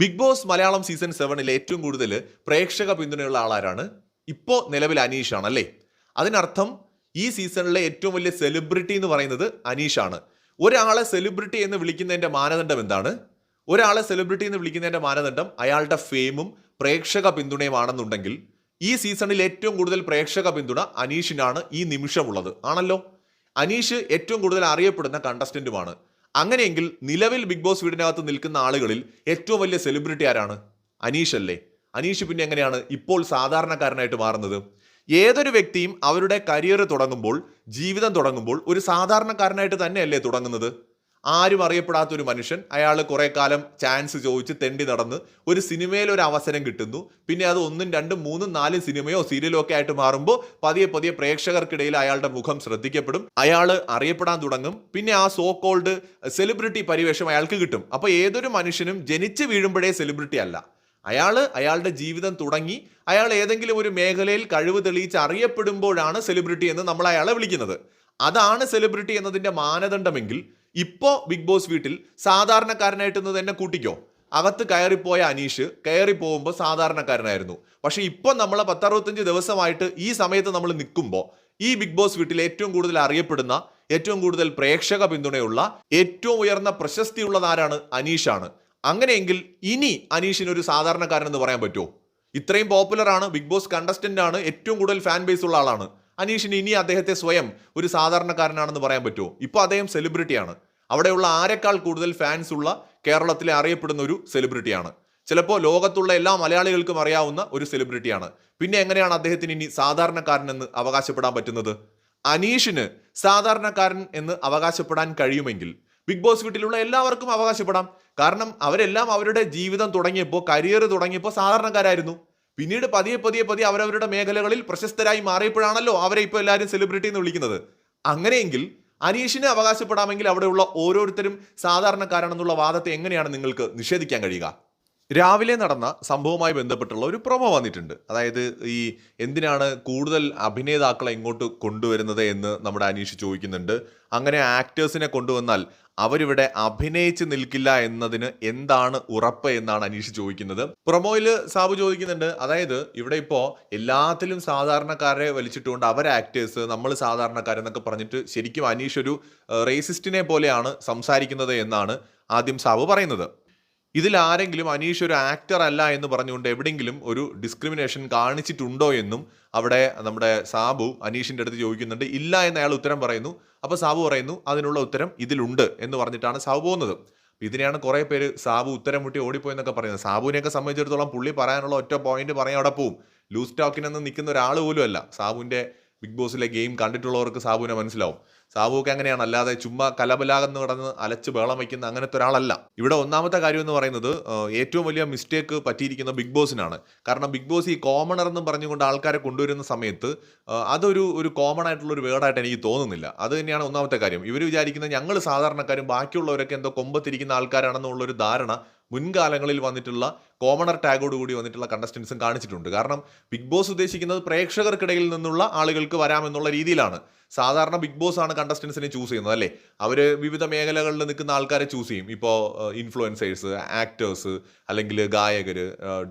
Big boss Malayalam season സെവനിൽ ഏറ്റവും കൂടുതൽ പ്രേക്ഷക പിന്തുണയുള്ള ആളാരാണ്? ഇപ്പോൾ നിലവിൽ അനീഷാണ് അല്ലേ അതിനർത്ഥം ഈ സീസണിലെ ഏറ്റവും വലിയ സെലിബ്രിറ്റി എന്ന് പറയുന്നത് അനീഷാണ്. ഒരാളെ സെലിബ്രിറ്റി എന്ന് വിളിക്കുന്നതിന്റെ മാനദണ്ഡം എന്താണ്? ഒരാളെ സെലിബ്രിറ്റി എന്ന് വിളിക്കുന്നതിന്റെ മാനദണ്ഡം അയാളുടെ ഫെയിമും പ്രേക്ഷക പിന്തുണയുമാണെന്നുണ്ടെങ്കിൽ ഈ സീസണിൽ ഏറ്റവും കൂടുതൽ പ്രേക്ഷക പിന്തുണ അനീഷിനാണ് ഈ നിമിഷമുള്ളത്. ആണല്ലോ? അനീഷ് ഏറ്റവും കൂടുതൽ അറിയപ്പെടുന്ന കണ്ടസ്റ്റന്റുമാണ് അങ്ങനെയെങ്കിൽ നിലവിൽ ബിഗ് ബോസ് വീടിനകത്ത് നിൽക്കുന്ന ആളുകളിൽ ഏറ്റവും വലിയ സെലിബ്രിറ്റി ആരാണ്? അനീഷ് അല്ലേ? അനീഷ് പിന്നെ എങ്ങനെയാണ് ഇപ്പോൾ സാധാരണക്കാരനായിട്ട് മാറുന്നത്? ഏതൊരു വ്യക്തിയും അവരുടെ കരിയർ തുടങ്ങുമ്പോൾ ജീവിതം തുടങ്ങുമ്പോൾ ഒരു സാധാരണക്കാരനായിട്ട് തന്നെയല്ലേ തുടങ്ങുന്നത്? ആരും അറിയപ്പെടാത്ത ഒരു മനുഷ്യൻ. അയാൾ കുറെ കാലം ചാൻസ് ചോദിച്ച് തെണ്ടി നടന്ന് ഒരു സിനിമയിൽ ഒരു അവസരം കിട്ടുന്നു. പിന്നെ അത് ഒന്നും രണ്ടും മൂന്നും നാലും സിനിമയോ സീരിയലോ ഒക്കെ ആയിട്ട് മാറുമ്പോൾ പതിയെ പതിയെ പ്രേക്ഷകർക്കിടയിൽ അയാളുടെ മുഖം ശ്രദ്ധിക്കപ്പെടും. അയാൾ അറിയപ്പെടാൻ തുടങ്ങും. പിന്നെ ആ സോ കോൾഡ് സെലിബ്രിറ്റി പരിവേഷം അയാൾക്ക് കിട്ടും. അപ്പോൾ ഏതൊരു മനുഷ്യനും ജനിച്ച് വീഴുമ്പോഴേ സെലിബ്രിറ്റി അല്ല. അയാൾ അയാളുടെ ജീവിതം തുടങ്ങി അയാൾ ഏതെങ്കിലും ഒരു മേഖലയിൽ കഴിവ് തെളിയിച്ച് അറിയപ്പെടുമ്പോഴാണ് സെലിബ്രിറ്റി എന്ന് നമ്മൾ അയാളെ വിളിക്കുന്നത്. അതാണ് സെലിബ്രിറ്റി എന്നതിന്റെ മാനദണ്ഡമെങ്കിൽ ഇപ്പോ ബിഗ് ബോസ് വീട്ടിൽ സാധാരണക്കാരനായിട്ട് തന്നെ കൂട്ടിക്കോ? അകത്ത് കയറിപ്പോയ അനീഷ് കയറി പോകുമ്പോൾ സാധാരണക്കാരനായിരുന്നു. പക്ഷേ ഇപ്പോൾ നമ്മളെ പത്തറുപത്തഞ്ച് ദിവസമായിട്ട് ഈ സമയത്ത് നമ്മൾ നിൽക്കുമ്പോൾ ഈ ബിഗ് ബോസ് വീട്ടിൽ ഏറ്റവും കൂടുതൽ അറിയപ്പെടുന്ന ഏറ്റവും കൂടുതൽ പ്രേക്ഷക പിന്തുണയുള്ള ഏറ്റവും ഉയർന്ന പ്രശസ്തിയുള്ളത് ആരാണ്? അനീഷാണ്. അങ്ങനെയെങ്കിൽ ഇനി അനീഷിന് ഒരു സാധാരണക്കാരൻ എന്ന് പറയാൻ പറ്റുമോ? ഇത്രയും പോപ്പുലർ ആണ് ബിഗ് ബോസ് കണ്ടസ്റ്റന്റ് ആണ് ഏറ്റവും കൂടുതൽ ഫാൻ ബേസ് ഉള്ള ആളാണ്. അനീഷിന് ഇനി അദ്ദേഹത്തെ സ്വയം ഒരു സാധാരണക്കാരനാണെന്ന് പറയാൻ പറ്റുമോ? ഇപ്പോൾ അദ്ദേഹം സെലിബ്രിറ്റിയാണ് അവിടെയുള്ള ആരെക്കാൾ കൂടുതൽ ഫാൻസ് ഉള്ള കേരളത്തിലെ അറിയപ്പെടുന്ന ഒരു സെലിബ്രിറ്റിയാണ് ചിലപ്പോൾ ലോകത്തുള്ള എല്ലാ മലയാളികൾക്കും അറിയാവുന്ന ഒരു സെലിബ്രിറ്റിയാണ് പിന്നെ എങ്ങനെയാണ് അദ്ദേഹത്തിന് ഇനി സാധാരണക്കാരൻ എന്ന് അവകാശപ്പെടാൻ പറ്റുന്നത്? അനീഷിന് സാധാരണക്കാരൻ എന്ന് അവകാശപ്പെടാൻ കഴിയുമെങ്കിൽ ബിഗ് ബോസ് വീട്ടിലുള്ള എല്ലാവർക്കും അവകാശപ്പെടാം. കാരണം അവരെല്ലാം അവരുടെ ജീവിതം തുടങ്ങിയപ്പോൾ കരിയർ തുടങ്ങിയപ്പോൾ സാധാരണക്കാരായിരുന്നു. പിന്നീട് പതിയെ പതിയെ പതിയെ അവരവരുടെ മേഖലകളിൽ പ്രശസ്തരായി മാറിയപ്പോഴാണല്ലോ അവരെ ഇപ്പോൾ എല്ലാവരും സെലിബ്രിറ്റി എന്ന് വിളിക്കുന്നത്. അങ്ങനെയെങ്കിൽ അനീഷിനെ അവകാശപ്പെടാമെങ്കിൽ അവിടെയുള്ള ഓരോരുത്തരും സാധാരണക്കാരാണെന്നുള്ള വാദത്തെ എങ്ങനെയാണ് നിങ്ങൾക്ക് നിഷേധിക്കാൻ കഴിയുക? രാവിലെ നടന്ന സംഭവവുമായി ബന്ധപ്പെട്ടുള്ള ഒരു പ്രൊമോ വന്നിട്ടുണ്ട്. അതായത് ഈ എന്തിനാണ് കൂടുതൽ അഭിനേതാക്കളെ ഇങ്ങോട്ട് കൊണ്ടുവരുന്നത് എന്ന് നമ്മുടെ അനീഷ് ചോദിക്കുന്നുണ്ട്. അങ്ങനെ ആക്ടേഴ്സിനെ കൊണ്ടുവന്നാൽ അവരിവിടെ അഭിനയിച്ച് നിൽക്കില്ല എന്നതിന് എന്താണ് ഉറപ്പ് എന്നാണ് അനീഷ് ചോദിക്കുന്നത്. പ്രൊമോയിൽ സാബു ചോദിക്കുന്നുണ്ട്. അതായത് ഇവിടെ ഇപ്പോൾ എല്ലാത്തിലും സാധാരണക്കാരെ വലിച്ചിട്ടുകൊണ്ട് അവർ ആക്ടേഴ്സ് നമ്മൾ സാധാരണക്കാരെന്നൊക്കെ പറഞ്ഞിട്ട് ശരിക്കും അനീഷ് ഒരു റേസിസ്റ്റിനെ പോലെയാണ് സംസാരിക്കുന്നത് എന്നാണ് ആദ്യം സാബു പറയുന്നത്. ഇതിൽ ആരെങ്കിലും അനീഷ് ഒരു ആക്ടർ അല്ല എന്ന് പറഞ്ഞുകൊണ്ട് എവിടെയെങ്കിലും ഒരു ഡിസ്ക്രിമിനേഷൻ കാണിച്ചിട്ടുണ്ടോ എന്നും അവിടെ നമ്മുടെ സാബു അനീഷിന്റെ അടുത്ത് ചോദിക്കുന്നുണ്ട്. ഇല്ല എന്ന് അയാൾ ഉത്തരം പറയുന്നു. അപ്പോൾ സാബു പറയുന്നു അതിനുള്ള ഉത്തരം ഇതിലുണ്ട് എന്ന് പറഞ്ഞിട്ടാണ് സാബു പോകുന്നത്. ഇതിനെയാണ് കുറേ പേര് സാബു ഉത്തരം മുട്ടി ഓടിപ്പോയെന്നൊക്കെ പറയുന്നത്. സാബുവിനെയൊക്കെ സംബന്ധിച്ചിടത്തോളം പുള്ളി പറയാനുള്ള ഒറ്റ പോയിന്റ് പറയാൻ അവിടെ പോവും. ലൂസ് ടോക്കിനെന്ന് നിൽക്കുന്ന ഒരാൾ പോലും അല്ല. സാബുവിന്റെ ബിഗ് ബോസിലെ ഗെയിം കണ്ടിട്ടുള്ളവർക്ക് സാബുവിനെ മനസ്സിലാവും. സാബുവൊക്കെ അങ്ങനെയാണ്. അല്ലാതെ ചുമ്മാ കലബലാകെന്ന് കിടന്ന് അലച്ച് ബഹളം വയ്ക്കുന്ന അങ്ങനത്തെ ഒരാളല്ല. ഇവിടെ ഒന്നാമത്തെ കാര്യം എന്ന് പറയുന്നത് ഏറ്റവും വലിയ മിസ്റ്റേക്ക് പറ്റിയിരിക്കുന്ന ബിഗ് ബോസിനാണ് കാരണം ബിഗ് ബോസ് ഈ കോമണർ എന്ന് പറഞ്ഞുകൊണ്ട് ആൾക്കാരെ കൊണ്ടുവരുന്ന സമയത്ത് അതൊരു ഒരു കോമൺ ആയിട്ടുള്ള ഒരു വേർഡായിട്ട് എനിക്ക് തോന്നുന്നില്ല. അത് തന്നെയാണ് ഒന്നാമത്തെ കാര്യം. ഇവർ വിചാരിക്കുന്നത് ഞങ്ങൾ സാധാരണക്കാരും ബാക്കിയുള്ളവരൊക്കെ എന്തോ കൊമ്പത്തിരിക്കുന്ന ആൾക്കാരാണെന്നുള്ളൊരു ധാരണ മുൻകാലങ്ങളിൽ വന്നിട്ടുള്ള കോമണർ ടാഗോട് കൂടി വന്നിട്ടുള്ള കണ്ടസ്റ്റൻസും കാണിച്ചിട്ടുണ്ട്. കാരണം ബിഗ് ബോസ് ഉദ്ദേശിക്കുന്നത് പ്രേക്ഷകർക്കിടയിൽ നിന്നുള്ള ആളുകൾക്ക് വരാമെന്നുള്ള രീതിയിലാണ്. സാധാരണ ബിഗ് ബോസ് ആണ് കണ്ടസ്റ്റൻസിനെ ചൂസ് ചെയ്യുന്നത് അല്ലേ? അവർ വിവിധ മേഖലകളിൽ നിൽക്കുന്ന ആൾക്കാരെ ചൂസ് ചെയ്യും. ഇപ്പോൾ ഇൻഫ്ലുവൻസേഴ്സ് ആക്ടേഴ്സ് അല്ലെങ്കിൽ ഗായകർ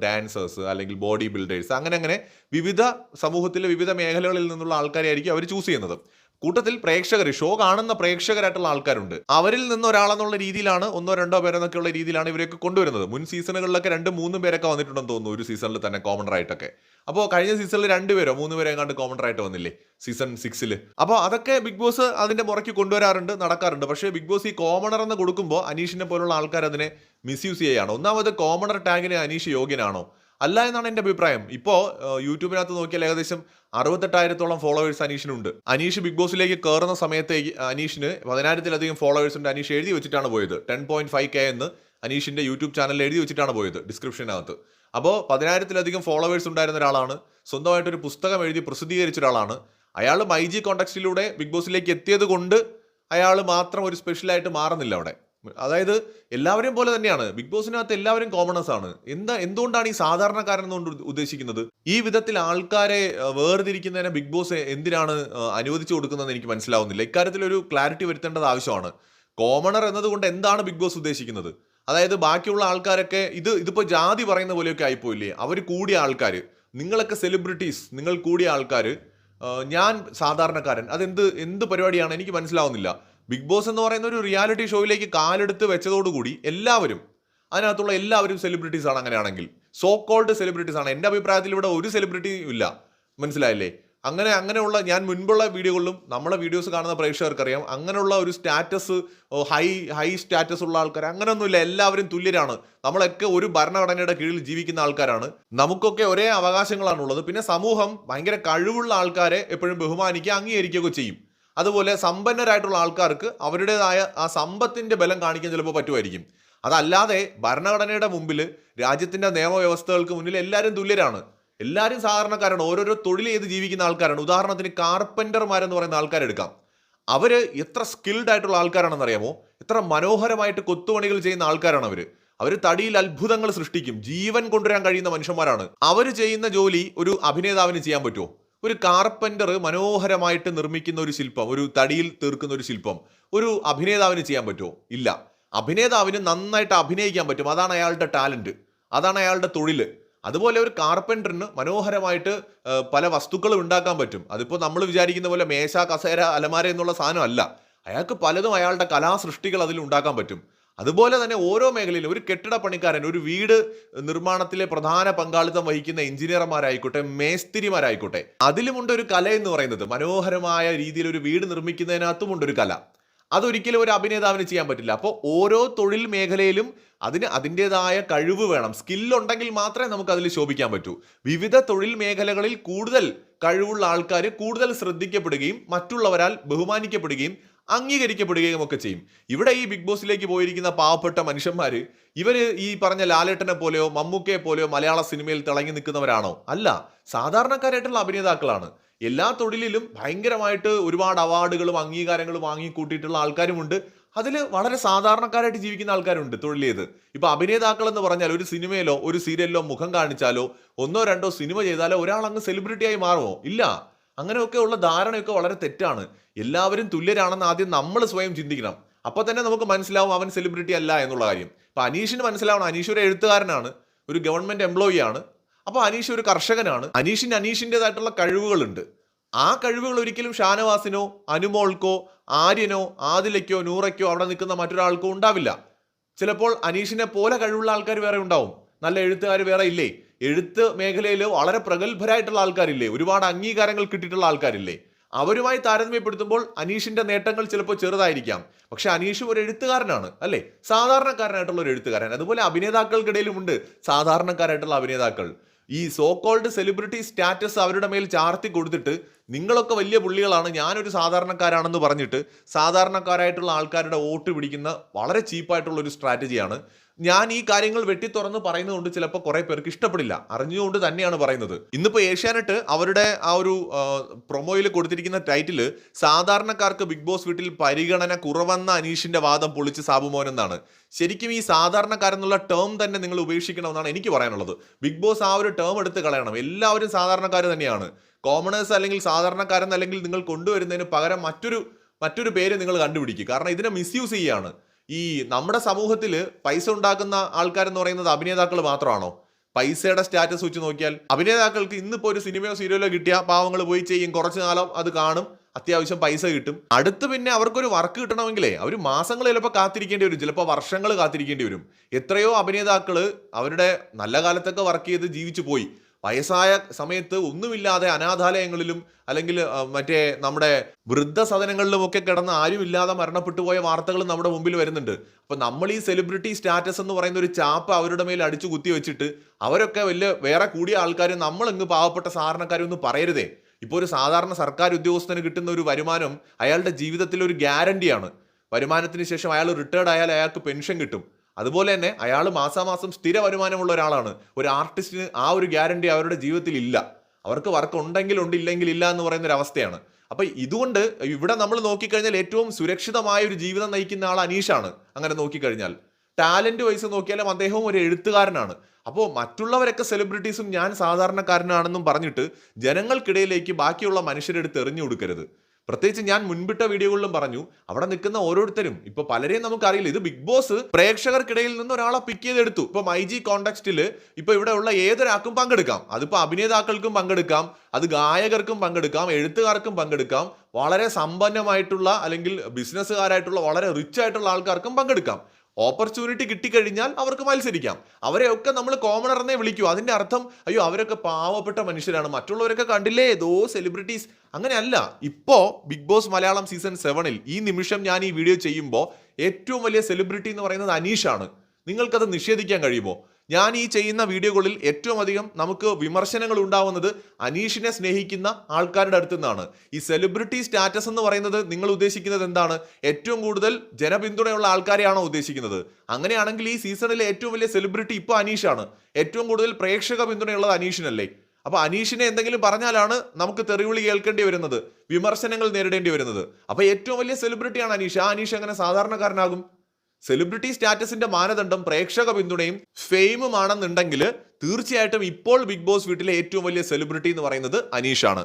ഡാൻസേഴ്സ് അല്ലെങ്കിൽ ബോഡി ബിൽഡേഴ്സ് അങ്ങനെ അങ്ങനെ വിവിധ സമൂഹത്തിലെ വിവിധ മേഖലകളിൽ നിന്നുള്ള ആൾക്കാരെ ആയിരിക്കും അവർ ചൂസ് ചെയ്യുന്നത്. കൂട്ടത്തിൽ പ്രേക്ഷകർ ഷോ കാണുന്ന പ്രേക്ഷകരായിട്ടുള്ള ആൾക്കാരുണ്ട്. അവരിൽ നിന്ന് ഒരാളെന്നുള്ള രീതിയിലാണ് ഒന്നോ രണ്ടോ പേരെന്നൊക്കെയുള്ള രീതിയിലാണ് ഇവരെയൊക്കെ കൊണ്ടുവരുന്നത്. മുൻ സീസണുകളിലൊക്കെ രണ്ട് മൂന്നും പേരൊക്കെ വന്നിട്ടുണ്ടെന്ന് തോന്നുന്നു ഒരു സീസണിൽ തന്നെ കോമൺ ആയിട്ടൊക്കെ. അപ്പോൾ കഴിഞ്ഞ സീസണിൽ രണ്ട് പേരോ മൂന്ന് പേരെ എങ്ങാണ്ട് കോമൺ ആയിട്ട് വന്നില്ലേ? സീസൺ സിക്സിൽ അപ്പോൾ അതൊക്കെ ബിഗ് ബോസ് അതിന്റെ മുറയ്ക്ക് കൊണ്ടുവരാറുണ്ട് നടക്കാറുണ്ട്. പക്ഷേ ബിഗ് ബോസ് ഈ കോമണർ എന്ന് കൊടുക്കുമ്പോൾ അനീഷിനെ പോലുള്ള ആൾക്കാർ അതിനെ മിസ്യൂസ് ചെയ്യുകയാണ്. ഒന്നാമത് കോമണർ ടാഗിന് അനീഷ് യോഗ്യനാണോ? അല്ല എന്നാണ് എന്റെ അഭിപ്രായം. ഇപ്പോൾ യൂട്യൂബിനകത്ത് നോക്കിയാൽ ഏകദേശം അറുപത്തെട്ടായിരത്തോളം ഫോളോവേഴ്സ് അനീഷിനുണ്ട് അനീഷ് ബിഗ് ബോസിലേക്ക് കയറുന്ന സമയത്തേക്ക് അനീഷിന് പതിനായിരത്തിലധികം ഫോളോവേഴ്സ് ഉണ്ട്. അനീഷ് എഴുതി വെച്ചിട്ടാണ് പോയത്. ടെൻ പോയിന്റ് ഫൈവ് കെ എന്ന് അനീഷിന്റെ യൂട്യൂബ് ചാനലിൽ എഴുതി വെച്ചിട്ടാണ് പോയത് ഡിസ്ക്രിപ്ഷനകത്ത് അപ്പോൾ പതിനായിരത്തിലധികം ഫോളോവേഴ്സ് ഉണ്ടായിരുന്ന ഒരാളാണ്. സ്വന്തമായിട്ടൊരു പുസ്തകം എഴുതി പ്രസിദ്ധീകരിച്ച ഒരാളാണ്. അയാൾ മൈജി കോണ്ടാക്സിലൂടെ ബിഗ് ബോസിലേക്ക് എത്തിയത് കൊണ്ട് അയാൾ മാത്രം ഒരു സ്പെഷ്യലായിട്ട് മാറുന്നില്ല അവിടെ. അതായത് എല്ലാവരെയും പോലെ തന്നെയാണ്. ബിഗ് ബോസിനകത്ത് എല്ലാവരും കോമണേഴ്സ് ആണ്. എന്താ എന്തുകൊണ്ടാണ് ഈ സാധാരണക്കാരൻ എന്നുകൊണ്ട് ഉദ്ദേശിക്കുന്നത്? ഈ വിധത്തിൽ ആൾക്കാരെ വേർതിരിക്കുന്നതിനെ ബിഗ് ബോസ് എന്തിനാണ് അനുവദിച്ചു കൊടുക്കുന്നതെന്ന് എനിക്ക് മനസ്സിലാവുന്നില്ല. ഇക്കാര്യത്തിൽ ഒരു ക്ലാരിറ്റി വരുത്തേണ്ടത് ആവശ്യമാണ്. കോമണർ എന്നതുകൊണ്ട് എന്താണ് ബിഗ് ബോസ് ഉദ്ദേശിക്കുന്നത്? അതായത് ബാക്കിയുള്ള ആൾക്കാരൊക്കെ ഇത് ഇതിപ്പോ ജാതി പറയുന്ന പോലെയൊക്കെ ആയിപ്പോയില്ലേ? അവർ കൂടിയ ആൾക്കാർ നിങ്ങളൊക്കെ സെലിബ്രിറ്റീസ് നിങ്ങൾ കൂടിയ ആൾക്കാർ ഞാൻ സാധാരണക്കാരൻ. അതെന്ത് എന്ത് പരിപാടിയാണ്? എനിക്ക് മനസ്സിലാവുന്നില്ല. ബിഗ് ബോസ് എന്ന് പറയുന്ന ഒരു റിയാലിറ്റി ഷോയിലേക്ക് കാലെടുത്ത് വെച്ചതോടുകൂടി എല്ലാവരും അതിനകത്തുള്ള എല്ലാവരും സെലിബ്രിറ്റീസ് ആണ് അങ്ങനെയാണെങ്കിൽ. സോ കോൾഡ് സെലിബ്രിറ്റീസ് ആണ്. എന്റെ അഭിപ്രായത്തിൽ ഇവിടെ ഒരു സെലിബ്രിറ്റിയും ഇല്ല. മനസ്സിലായില്ലേ? അങ്ങനെ അങ്ങനെയുള്ള ഞാൻ മുൻപുള്ള വീഡിയോകളിലും നമ്മളെ വീഡിയോസ് കാണുന്ന പ്രേക്ഷകർക്കറിയാം. അങ്ങനെയുള്ള ഒരു സ്റ്റാറ്റസ് ഹൈ ഹൈ സ്റ്റാറ്റസ് ഉള്ള ആൾക്കാർ അങ്ങനെയൊന്നുമില്ല. എല്ലാവരും തുല്യരാണ്. നമ്മളൊക്കെ ഒരു ഭരണഘടനയുടെ കീഴിൽ ജീവിക്കുന്ന ആൾക്കാരാണ്. നമുക്കൊക്കെ ഒരേ അവകാശങ്ങളാണുള്ളത്. പിന്നെ സമൂഹം ഭയങ്കര കഴിവുള്ള ആൾക്കാരെ എപ്പോഴും ബഹുമാനിക്കുക അംഗീകരിക്കുകയൊക്കെ ചെയ്യും. അതുപോലെ സമ്പന്നരായിട്ടുള്ള ആൾക്കാർക്ക് അവരുടേതായ ആ സമ്പത്തിന്റെ ബലം കാണിക്കാൻ ചിലപ്പോൾ പറ്റുമായിരിക്കും. അതല്ലാതെ ഭരണഘടനയുടെ മുമ്പിൽ രാജ്യത്തിന്റെ നിയമവ്യവസ്ഥകൾക്ക് മുന്നിൽ എല്ലാവരും തുല്യരാണ്. എല്ലാവരും സാധാരണക്കാരാണ്. ഓരോരോ തൊഴിൽ ചെയ്ത് ജീവിക്കുന്ന ആൾക്കാരാണ്. ഉദാഹരണത്തിന് കാർപ്പന്റർമാരെന്ന് പറയുന്ന ആൾക്കാരെടുക്കാം അവർ എത്ര സ്കിൽഡ് ആയിട്ടുള്ള ആൾക്കാരാണെന്ന് അറിയാമോ എത്ര മനോഹരമായിട്ട് കൊത്തുപണികൾ ചെയ്യുന്ന ആൾക്കാരാണ് അവർ അവർ തടിയിൽ അത്ഭുതങ്ങൾ സൃഷ്ടിക്കും. ജീവൻ കൊണ്ടുവരാൻ കഴിയുന്ന മനുഷ്യന്മാരാണ്. അവർ ചെയ്യുന്ന ജോലി ഒരു അഭിനേതാവിന് ചെയ്യാൻ പറ്റുമോ? ഒരു കാർപ്പന്റർ മനോഹരമായിട്ട് നിർമ്മിക്കുന്ന ഒരു ശില്പം ഒരു തടിയിൽ തീർക്കുന്ന ഒരു ശില്പം ഒരു അഭിനേതാവിന് ചെയ്യാൻ പറ്റുമോ? ഇല്ല. അഭിനേതാവിന് നന്നായിട്ട് അഭിനയിക്കാൻ പറ്റും. അതാണ് അയാളുടെ ടാലന്റ്. അതാണ് അയാളുടെ തൊഴിൽ അതുപോലെ ഒരു കാർപ്പന്ററിന് മനോഹരമായിട്ട് പല വസ്തുക്കളും ഉണ്ടാക്കാൻ പറ്റും. അതിപ്പോൾ നമ്മൾ വിചാരിക്കുന്ന പോലെ മേശ കസേര അലമാര എന്നുള്ള സാധനം അല്ല. അയാൾക്ക് പലതും അയാളുടെ കലാസൃഷ്ടികൾ അതിൽ ഉണ്ടാക്കാൻ പറ്റും. അതുപോലെ തന്നെ ഓരോ മേഖലയിലും ഒരു കെട്ടിട പണിക്കാരൻ ഒരു വീട് നിർമ്മാണത്തിലെ പ്രധാന പങ്കാളിത്തം വഹിക്കുന്ന എഞ്ചിനീയർമാരായിക്കോട്ടെ മേസ്തിരിമാരായിക്കോട്ടെ അതിലുമുണ്ട് ഒരു കല എന്ന് പറയുന്നത്. മനോഹരമായ രീതിയിൽ ഒരു വീട് നിർമ്മിക്കുന്നതിനകത്തുമുണ്ട് ഒരു കല. അതൊരിക്കലും ഒരു അഭിനേതാവിന് ചെയ്യാൻ പറ്റില്ല. അപ്പോൾ ഓരോ തൊഴിൽ മേഖലയിലും അതിന് അതിന്റെതായ കഴിവ് വേണം. സ്കില്ലുണ്ടെങ്കിൽ മാത്രമേ നമുക്ക് അതിൽ ശോഭിക്കാൻ പറ്റൂ. വിവിധ തൊഴിൽ മേഖലകളിൽ കൂടുതൽ കഴിവുള്ള ആൾക്കാർ കൂടുതൽ ശ്രദ്ധിക്കപ്പെടുകയും മറ്റുള്ളവരാൽ ബഹുമാനിക്കപ്പെടുകയും അംഗീകരിക്കപ്പെടുകയും ഒക്കെ ചെയ്യും. ഇവിടെ ഈ ബിഗ് ബോസിലേക്ക് പോയിരിക്കുന്ന പാവപ്പെട്ട മനുഷ്യന്മാർ ഇവർ ഈ പറഞ്ഞ ലാലേട്ടനെ പോലെയോ മമ്മൂക്കയെ പോലെയോ മലയാള സിനിമയിൽ തിളങ്ങി നിൽക്കുന്നവരാണോ? അല്ല. സാധാരണക്കാരായിട്ടുള്ള അഭിനേതാക്കളാണ്. എല്ലാ തൊഴിലിലും ഭയങ്കരമായിട്ട് ഒരുപാട് അവാർഡുകളും അംഗീകാരങ്ങളും വാങ്ങിക്കൂട്ടിയിട്ടുള്ള ആൾക്കാരുമുണ്ട്. അതിൽ വളരെ സാധാരണക്കാരായിട്ട് ജീവിക്കുന്ന ആൾക്കാരുണ്ട് തൊഴിൽ ചെയ്ത് ഇപ്പൊ അഭിനേതാക്കൾ എന്ന് പറഞ്ഞാൽ ഒരു സിനിമയിലോ ഒരു സീരിയലിലോ മുഖം കാണിച്ചാലോ ഒന്നോ രണ്ടോ സിനിമ ചെയ്താലോ ഒരാൾ അങ്ങ് സെലിബ്രിറ്റിയായി മാറുമോ? ഇല്ല. അങ്ങനെയൊക്കെ ഉള്ള ധാരണയൊക്കെ വളരെ തെറ്റാണ്. എല്ലാവരും തുല്യരാണെന്ന് ആദ്യം നമ്മൾ സ്വയം ചിന്തിക്കണം. അപ്പോൾ തന്നെ നമുക്ക് മനസ്സിലാവും അവൻ സെലിബ്രിറ്റി അല്ല എന്നുള്ള കാര്യം. ഇപ്പോൾ അനീഷിന് മനസ്സിലാവണം. അനീഷ് ഒരു എഴുത്തുകാരനാണ് ഒരു ഗവൺമെന്റ് എംപ്ലോയി ആണ്. അപ്പോൾ അനീഷ് ഒരു കർഷകനാണ്. അനീഷിന് അനീഷിന്റെതായിട്ടുള്ള കഴിവുകളുണ്ട്. ആ കഴിവുകൾ ഒരിക്കലും ഷാനവാസിനോ അനുമോൾക്കോ ആര്യനോ ആദിലയ്ക്കോ നൂറയ്ക്കോ അവിടെ നിൽക്കുന്ന മറ്റൊരാൾക്കോ ഉണ്ടാവില്ല. ചിലപ്പോൾ അനീഷിനെ പോലെ കഴിവുള്ള ആൾക്കാർ വേറെ ഉണ്ടാവും. നല്ല എഴുത്തുകാർ വേറെ ഇല്ലേ? എഴുത്ത് മേഖലയിൽ വളരെ പ്രഗത്ഭരായിട്ടുള്ള ആൾക്കാരില്ലേ? ഒരുപാട് അംഗീകാരങ്ങൾ കിട്ടിയിട്ടുള്ള ആൾക്കാരില്ലേ? അവരുമായി താരതമ്യപ്പെടുത്തുമ്പോൾ അനീഷിന്റെ നേട്ടങ്ങൾ ചിലപ്പോൾ ചെറുതായിരിക്കാം. പക്ഷെ അനീഷ് ഒരു എഴുത്തുകാരനാണ് അല്ലേ? സാധാരണക്കാരനായിട്ടുള്ള ഒരു എഴുത്തുകാരൻ. അതുപോലെ അഭിനേതാക്കൾക്കിടയിലുമുണ്ട് സാധാരണക്കാരായിട്ടുള്ള അഭിനേതാക്കൾ. ഈ സോ കോൾഡ് സെലിബ്രിറ്റി സ്റ്റാറ്റസ് അവരുടെ മേൽ ചാർത്തി കൊടുത്തിട്ട് നിങ്ങളൊക്കെ വലിയ പുള്ളികളാണ് ഞാനൊരു സാധാരണക്കാരാണെന്ന് പറഞ്ഞിട്ട് സാധാരണക്കാരായിട്ടുള്ള ആൾക്കാരുടെ വോട്ട് പിടിക്കുന്ന വളരെ ചീപ്പായിട്ടുള്ള ഒരു സ്ട്രാറ്റജിയാണ് ഞാൻ ഈ കാര്യങ്ങൾ വെട്ടി തുറന്ന് പറയുന്നതുകൊണ്ട് ചിലപ്പോൾ കുറെ പേർക്ക് ഇഷ്ടപ്പെടില്ല. അറിഞ്ഞുകൊണ്ട് തന്നെയാണ് പറയുന്നത്. ഇന്നിപ്പോൾ ഏഷ്യാനെറ്റ് അവരുടെ ആ ഒരു പ്രൊമോയിൽ കൊടുത്തിരിക്കുന്ന ടൈറ്റിൽ സാധാരണക്കാർക്ക് ബിഗ് ബോസ് വീട്ടിൽ പരിഗണന കുറവെന്ന അനീഷിന്റെ വാദം പൊളിച്ച് സാബുമോൻ എന്നാണ്. ശരിക്കും ഈ സാധാരണക്കാരെന്നുള്ള ടേം തന്നെ നിങ്ങൾ ഉപേക്ഷിക്കണമെന്നാണ് എനിക്ക് പറയാനുള്ളത്. ബിഗ് ബോസ് ആ ഒരു ടേം എടുത്ത് കളയണം. എല്ലാവരും സാധാരണക്കാർ തന്നെയാണ്. കോമണേഴ്സ് അല്ലെങ്കിൽ സാധാരണക്കാരൻ അല്ലെങ്കിൽ നിങ്ങൾ കൊണ്ടുവരുന്നതിന് പകരം മറ്റൊരു മറ്റൊരു പേര് നിങ്ങൾ കണ്ടുപിടിക്കുക കാരണം ഇതിനെ മിസ്യൂസ് ചെയ്യാണ്. ഈ നമ്മുടെ സമൂഹത്തിൽ പൈസ ഉണ്ടാക്കുന്ന ആൾക്കാരെന്ന് പറയുന്നത് അഭിനേതാക്കൾ മാത്രമാണോ? പൈസയുടെ സ്റ്റാറ്റസ് വെച്ച് നോക്കിയാൽ അഭിനേതാക്കൾക്ക് ഇന്നിപ്പോൾ ഒരു സിനിമയോ സീരിയലോ കിട്ടിയ പാവങ്ങൾ പോയി ചെയ്യും കുറച്ച് കാലം അത് കാണും അത്യാവശ്യം പൈസ കിട്ടും. അടുത്ത് പിന്നെ അവർക്കൊരു വർക്ക് കിട്ടണമെങ്കിലേ അവർ മാസങ്ങൾ ചിലപ്പോൾ കാത്തിരിക്കേണ്ടി വരും ചിലപ്പോൾ വർഷങ്ങൾ കാത്തിരിക്കേണ്ടി വരും. എത്രയോ അഭിനേതാക്കൾ അവരുടെ നല്ല കാലത്തൊക്കെ വർക്ക് ചെയ്ത് ജീവിച്ചു പോയി. വയസ്സായ സമയത്ത് ഒന്നുമില്ലാതെ അനാഥാലയങ്ങളിലും അല്ലെങ്കിൽ മറ്റേ നമ്മുടെ വൃദ്ധസദനങ്ങളിലും ഒക്കെ കിടന്ന് ആരുമില്ലാതെ മരണപ്പെട്ടു പോയ വാർത്തകൾ നമ്മുടെ മുമ്പിൽ വരുന്നുണ്ട്. അപ്പൊ നമ്മൾ ഈ സെലിബ്രിറ്റി സ്റ്റാറ്റസ് എന്ന് പറയുന്ന ഒരു ചാപ്പ് അവരുടെ മേൽ അടിച്ചു കുത്തി വെച്ചിട്ട് അവരൊക്കെ വലിയ വേറെ കൂടിയ ആൾക്കാർ നമ്മളെങ്ങ് പാവപ്പെട്ട സാധാരണക്കാരൊന്നും പറയരുതേ. ഇപ്പോൾ ഒരു സാധാരണ സർക്കാർ ഉദ്യോഗസ്ഥന് കിട്ടുന്ന ഒരു വരുമാനം അയാളുടെ ജീവിതത്തിൽ ഒരു ഗ്യാരണ്ടിയാണ്. വരുമാനത്തിന് ശേഷം അയാൾ റിട്ടയർഡ് ആയാൽ അയാൾക്ക് പെൻഷൻ കിട്ടും. അതുപോലെ തന്നെ അയാൾ മാസാമാസം സ്ഥിര വരുമാനമുള്ള ഒരാളാണ്. ഒരു ആർട്ടിസ്റ്റിന് ആ ഒരു ഗ്യാരണ്ടി അവരുടെ ജീവിതത്തിൽ ഇല്ല. അവർക്ക് വർക്ക് ഉണ്ടെങ്കിൽ ഉണ്ട് ഇല്ലെങ്കിൽ ഇല്ല എന്ന് പറയുന്ന ഒരു അവസ്ഥയാണ്. അപ്പൊ ഇതുകൊണ്ട് ഇവിടെ നമ്മൾ നോക്കിക്കഴിഞ്ഞാൽ ഏറ്റവും സുരക്ഷിതമായ ഒരു ജീവിതം നയിക്കുന്ന ആൾ അനീഷാണ്. അങ്ങനെ നോക്കിക്കഴിഞ്ഞാൽ. ടാലന്റ് വൈസ് നോക്കിയാലും അദ്ദേഹവും ഒരു എഴുത്തുകാരനാണ്. അപ്പോൾ മറ്റുള്ളവരൊക്കെ സെലിബ്രിറ്റീസും ഞാൻ സാധാരണക്കാരനാണെന്നും പറഞ്ഞിട്ട് ജനങ്ങൾക്കിടയിലേക്ക് ബാക്കിയുള്ള മനുഷ്യരെടുത്ത് എറിഞ്ഞു കൊടുക്കരുത്. പ്രത്യേകിച്ച് ഞാൻ മുൻപിട്ട വീഡിയോകളിലും പറഞ്ഞു അവിടെ നിൽക്കുന്ന ഓരോരുത്തരും ഇപ്പൊ പലരെയും നമുക്കറിയില്ല ഇത് ബിഗ് ബോസ് പ്രേക്ഷകർക്കിടയിൽ നിന്ന് ഒരാളെ പിക്ക് ചെയ്തെടുത്തു. ഇപ്പൊ മൈ ജി കോണ്ടെക്സ്റ്റിൽ ഇപ്പൊ ഇവിടെ ഉള്ള ഏതൊരാൾക്കും പങ്കെടുക്കാം. അതിപ്പോ അഭിനേതാക്കൾക്കും പങ്കെടുക്കാം അത് ഗായകർക്കും പങ്കെടുക്കാം എഴുത്തുകാർക്കും പങ്കെടുക്കാം വളരെ സമ്പന്നമായിട്ടുള്ള അല്ലെങ്കിൽ ബിസിനസ്സുകാരായിട്ടുള്ള വളരെ റിച്ച് ആയിട്ടുള്ള ആൾക്കാർക്കും പങ്കെടുക്കാം. ഓപ്പർച്യൂണിറ്റി കിട്ടിക്കഴിഞ്ഞാൽ അവർക്ക് മത്സരിക്കാം. അവരെയൊക്കെ നമ്മൾ കോമണർ എന്നേ വിളിക്കൂ. അതിന്റെ അർത്ഥം അയ്യോ അവരൊക്കെ പാവപ്പെട്ട മനുഷ്യരാണ്. മറ്റുള്ളവരൊക്കെ കണ്ടില്ലേ? ഏതോ സെലിബ്രിറ്റീസ് അങ്ങനെയല്ല. ഇപ്പോൾ ബിഗ് ബോസ് മലയാളം സീസൺ സെവനിൽ ഈ നിമിഷം ഞാൻ ഈ വീഡിയോ ചെയ്യുമ്പോൾ ഏറ്റവും വലിയ സെലിബ്രിറ്റി എന്ന് പറയുന്നത് അനീഷാണ്. നിങ്ങൾക്കത് നിഷേധിക്കാൻ കഴിയുമോ? ഞാൻ ഈ ചെയ്യുന്ന വീഡിയോകളിൽ ഏറ്റവും അധികം നമുക്ക് വിമർശനങ്ങൾ ഉണ്ടാവുന്നത് അനീഷിനെ സ്നേഹിക്കുന്ന ആൾക്കാരുടെ അടുത്തു നിന്നാണ്. ഈ സെലിബ്രിറ്റി സ്റ്റാറ്റസ് എന്ന് പറയുന്നത് നിങ്ങൾ ഉദ്ദേശിക്കുന്നത് എന്താണ്? ഏറ്റവും കൂടുതൽ ജനപിന്തുണയുള്ള ആൾക്കാരെയാണോ ഉദ്ദേശിക്കുന്നത്? അങ്ങനെയാണെങ്കിൽ ഈ സീസണിലെ ഏറ്റവും വലിയ സെലിബ്രിറ്റി ഇപ്പോൾ അനീഷാണ്. ഏറ്റവും കൂടുതൽ പ്രേക്ഷക പിന്തുണയുള്ളത് അനീഷിനല്ലേ? അപ്പൊ അനീഷിനെ എന്തെങ്കിലും പറഞ്ഞാലാണ് നമുക്ക് തെറിവിളി കേൾക്കേണ്ടി വരുന്നത് വിമർശനങ്ങൾ നേരിടേണ്ടി വരുന്നത്. അപ്പോൾ ഏറ്റവും വലിയ സെലിബ്രിറ്റിയാണ് അനീഷ്. ആ അനീഷ് എങ്ങനെ സാധാരണക്കാരനാകും? സെലിബ്രിറ്റി സ്റ്റാറ്റസിന്റെ മാനദണ്ഡം പ്രേക്ഷക പിന്തുണയും ഫെയിമും ആണെന്നുണ്ടെങ്കിൽ തീർച്ചയായിട്ടും ഇപ്പോൾ ബിഗ് ബോസ് വീട്ടിലെ ഏറ്റവും വലിയ സെലിബ്രിറ്റി എന്ന് പറയുന്നത് അനീഷാണ്.